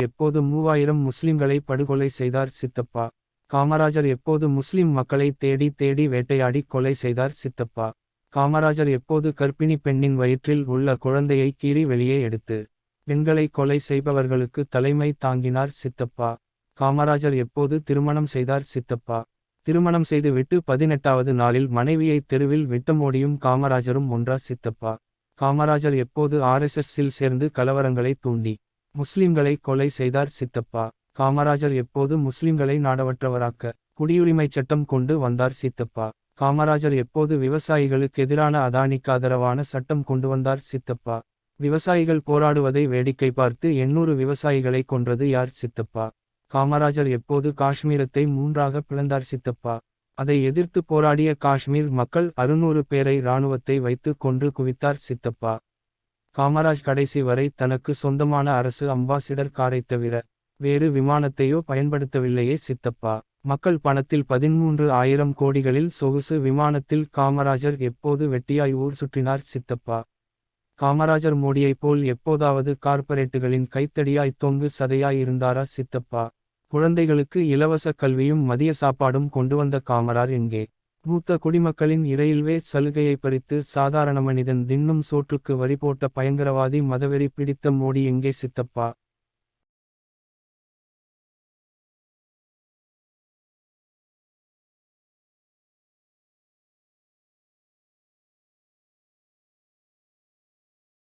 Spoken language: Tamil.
எப்போது மூவாயிரம் முஸ்லிம்களை படுகொலை செய்தார்? சித்தப்பா. காமராஜர் எப்போது முஸ்லிம் மக்களை தேடி தேடி வேட்டையாடி கொலை செய்தார்? சித்தப்பா. காமராஜர் எப்போது கர்ப்பிணி பெண்ணின் வயிற்றில் உள்ள குழந்தையை கீறி வெளியே எடுத்து பெண்களை கொலை செய்பவர்களுக்கு தலைமை தாங்கினார்? சித்தப்பா. காமராஜர் எப்போது திருமணம் செய்தார்? சித்தப்பா. திருமணம் செய்து விட்டு பதினெட்டாவது நாளில் மனைவியை தெருவில் விட்டமோடியும் காமராஜரும் ஒன்றார் சித்தப்பா. காமராஜர் எப்போது ஆர்எஸ்எஸ்ஸில் சேர்ந்து கலவரங்களை தூண்டி முஸ்லிம்களை கொலை செய்தார் சித்தப்பா. காமராஜர் எப்போது முஸ்லிம்களை நாடவற்றவராக்க குடியுரிமை சட்டம் கொண்டு வந்தார் சித்தப்பா. காமராஜர் எப்போது விவசாயிகளுக்கு எதிரான அதானிக்கு ஆதரவான சட்டம் கொண்டு வந்தார் சித்தப்பா. விவசாயிகள் போராடுவதை வேடிக்கை பார்த்து எண்ணூறு விவசாயிகளை கொன்றது யார் சித்தப்பா. காமராஜர் எப்போது காஷ்மீரத்தை மூன்றாக பிளந்தார் சித்தப்பா. அதை எதிர்த்து போராடிய காஷ்மீர் மக்கள் அறுநூறு பேரை இராணுவத்தை வைத்து கொன்று குவித்தார் சித்தப்பா. காமராஜ் கடைசி வரை தனக்கு சொந்தமான அரசு அம்பாசிடர் காரை தவிர வேறு விமானத்தையோ பயன்படுத்தவில்லையே சித்தப்பா. மக்கள் பணத்தில் பதிமூன்று ஆயிரம் கோடிகளில் சொகுசு விமானத்தில் காமராஜர் எப்போது வெட்டியாய் ஊர் சுற்றினார் சித்தப்பா. காமராஜர் மோடியைப் போல் எப்போதாவது கார்ப்பரேட்டுகளின் கைத்தடியாய் தொங்கு சதையாய் இருந்தாரா சித்தப்பா. குழந்தைகளுக்கு இலவச கல்வியும் மதிய சாப்பாடும் கொண்டு வந்த காமரார் எங்கே? மூத்த குடிமக்களின் இரயில்வே சலுகையை பறித்து சாதாரண மனிதன் தின்னும் சோற்றுக்கு வரி போட்ட பயங்கரவாதி மதவெறி பிடித்த மோடி எங்கே சித்தப்பா?